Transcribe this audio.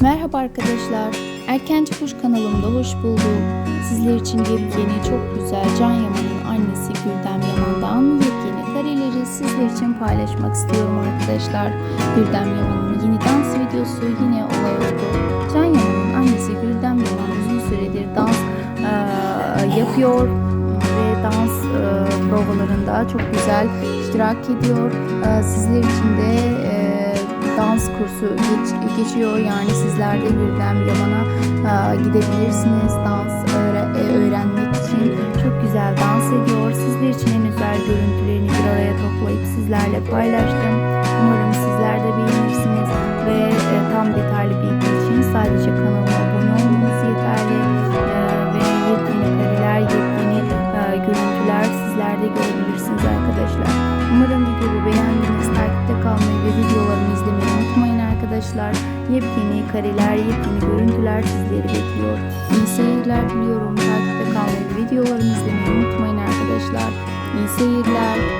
Merhaba arkadaşlar. Erkenci Kuş kanalımda hoş bulduk. Sizler için yepyeni çok güzel Can Yaman'ın annesi Güldem Yaman'dan yepyeni kareleri sizler için paylaşmak istiyorum arkadaşlar. Güldem Yaman'ın yeni dans videosu yine olay oldu. Can Yaman'ın annesi Güldem Yaman uzun süredir dans eee, yapıyor ve dans eee, provalarında çok güzel iştirak ediyor. Eee, sizler dans kursu geç- geçiyor. Yani sizler de Güldem Yaman'a eee, gidebilirsiniz dans öğre- e, öğrenmek için. Çok güzel dans ediyor. Sizler için en özel görüntülerini bir araya toplayıp sizlerle paylaştım. Umarım sizler de beğenirsiniz ve e, tam detaylı bilgi için sadece kanalıma abone olmanız yeterli. Eee, ve yepyeni kareler, yepyeni e, görüntüler sizler de görebilirsiniz arkadaşlar. Umarım videomu beğendiniz. Arkadaşlar. Yepyeni kareler, yepyeni görüntüler sizleri bekliyor. İyi seyirler diliyorum. Takipte kalmayı videolarımı izlemeyi unutmayın arkadaşlar. İyi seyirler.